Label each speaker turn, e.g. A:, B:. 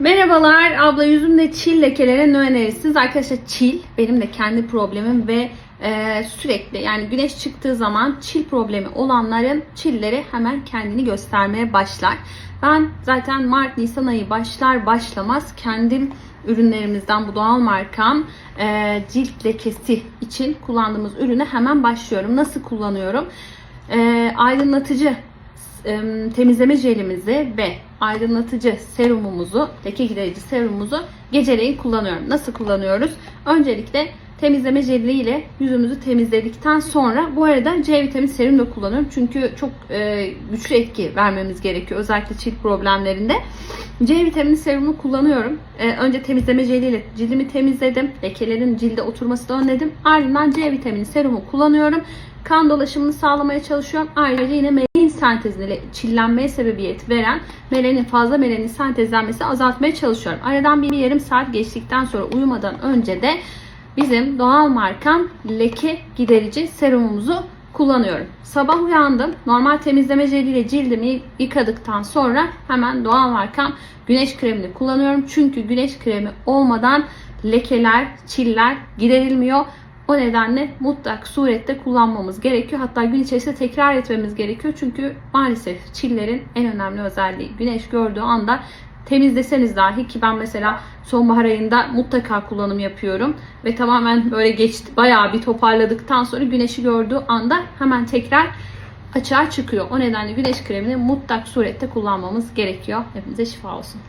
A: Merhabalar, abla yüzümde çil lekelere ne önerirsiniz? Arkadaşlar çil benim de kendi problemim ve e, sürekli yani güneş çıktığı zaman çil problemi olanların çilleri hemen kendini göstermeye başlar. Ben zaten Mart Nisan ayı başlar başlamaz kendim ürünlerimizden bu doğal markam e, cilt lekesi için kullandığımız ürüne hemen başlıyorum. Nasıl kullanıyorum? E, aydınlatıcı temizleme jelimizi ve aydınlatıcı serumumuzu, leke giderici serumumuzu geceleyin kullanıyorum. Nasıl kullanıyoruz? Öncelikle temizleme jeli ile yüzümüzü temizledikten sonra bu arada C vitamini serum da kullanıyorum. Çünkü çok e, güçlü etki vermemiz gerekiyor. Özellikle cilt problemlerinde. C vitamini serumu kullanıyorum. E, önce temizleme jeliyle cildimi temizledim. Lekelerin cilde oturmasını önledim. Ardından C vitamini serumu kullanıyorum. Kan dolaşımını sağlamaya çalışıyorum. Ayrıca yine sentezine çillenmeye sebebiyet veren melanin fazla melanin sentezlenmesi azaltmaya çalışıyorum. Aradan bir yarım saat geçtikten sonra uyumadan önce de bizim doğal markam leke giderici serumumuzu kullanıyorum. Sabah uyandım. Normal temizleme jeliyle cildimi yıkadıktan sonra hemen doğal markam güneş kremini kullanıyorum. Çünkü güneş kremi olmadan lekeler, çiller giderilmiyor. O nedenle mutlak surette kullanmamız gerekiyor. Hatta gün içerisinde tekrar etmemiz gerekiyor. Çünkü maalesef çillerin en önemli özelliği güneş gördüğü anda temizleseniz dahi ki ben mesela sonbahar ayında mutlaka kullanım yapıyorum ve tamamen böyle geçti bayağı bir toparladıktan sonra güneşi gördüğü anda hemen tekrar açığa çıkıyor. O nedenle güneş kremini mutlak surette kullanmamız gerekiyor. Hepinize şifa olsun.